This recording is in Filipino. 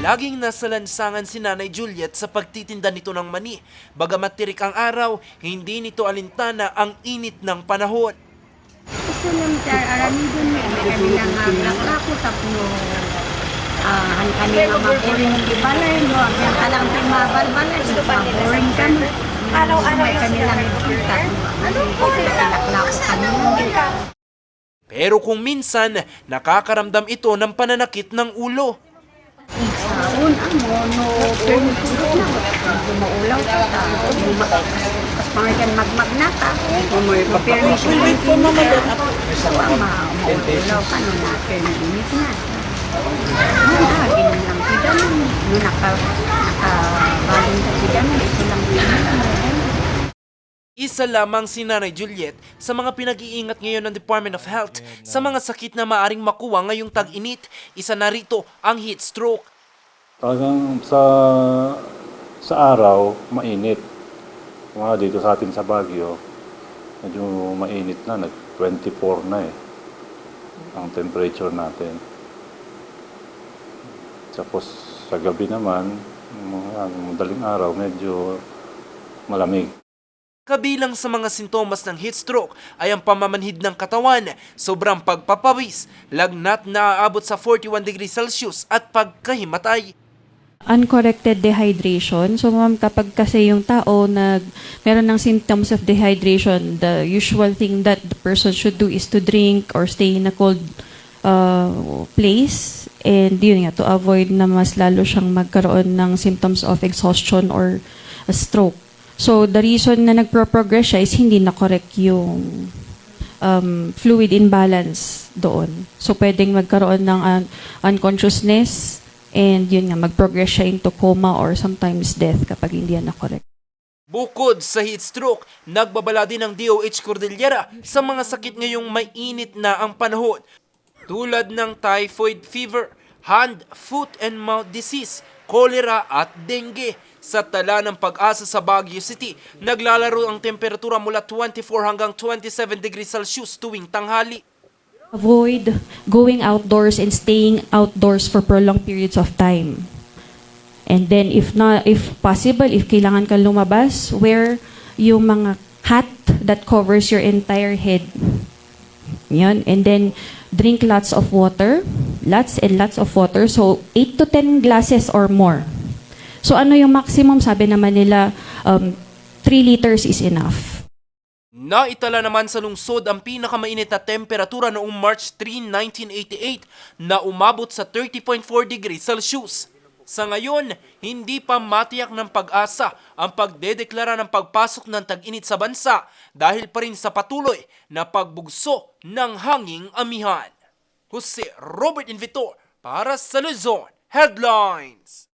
Laging nasa lansangan si Nanay Juliet sa pagtitinda nito ng mani. Bagamat tirik ang araw, hindi nito alintana ang init ng panahon. Gusto lang tar aramidon ni may kami lang ang laklako tapno ah ang kami nga maboring di balay mo ang yang alang ti mabalbalay gusto pa maboring kami. Araw-araw kami lang kita ano po laklako kami Pero kung minsan, nakakaramdam ito ng pananakit ng ulo. Saon ang mono maulaw ka ta pas pangikan magmag na ka permission lang ko na ma maulaw ka no natin init na Wala, ganun lang nun. Nung naka, nakabaling ka sila nun, ito lang yun. Isa lamang si Nanay Juliet sa mga pinag-iingat ngayon ng Department of Health sa mga sakit na maaring makuha ngayong tag-init. Isa na rito ang heat stroke. Talagang sa sa araw, mainit. Mga dito sa atin sa Baguio, medyo mainit na, nag 24 na eh, ang temperature natin. Tapos sa gabi naman, madaling araw, medyo malamig. Kabilang sa mga sintomas ng heat stroke ay ang pamamanhid ng katawan, sobrang pagpapawis, lagnat na aabot sa 41 degrees Celsius at pagkahimatay. Uncorrected dehydration. So ma'am, kapag kasi yung tao nag meron ng symptoms of dehydration, the usual thing that the person should do is to drink or stay in a cold uh, place and yun nga to avoid na mas lalo siyang magkaroon ng symptoms of exhaustion or a stroke. So the reason na nagpro-progress siya is hindi na correct yung um, fluid imbalance doon. So pwedeng magkaroon ng un- unconsciousness and yun nga, mag-progress siya into coma or sometimes death kapag hindi yan na-correct. Bukod sa heat stroke, nagbabala din ng DOH Cordillera sa mga sakit ngayong may init na ang panahon. Tulad ng typhoid fever, hand, foot and mouth disease, cholera at dengue. Sa tala ng pag-asa sa Baguio City, naglalaro ang temperatura mula 24 hanggang 27 degrees Celsius tuwing tanghali. Avoid going outdoors and staying outdoors for prolonged periods of time. And then if not if possible, if kailangan ka lumabas, wear yung mga hat that covers your entire head. Yun. And then drink lots of water, lots and lots of water. So 8 to 10 glasses or more. So ano yung maximum? Sabi naman nila um, 3 liters is enough. Naitala naman sa lungsod ang pinakamainit na temperatura noong March 3, 1988 na umabot sa 30.4 degrees Celsius. Sa ngayon, hindi pa matiyak ng pag-asa ang pagdedeklara ng pagpasok ng tag-init sa bansa dahil pa rin sa patuloy na pagbugso ng hanging amihan. Jose Robert Invitor para sa Luzon Headlines.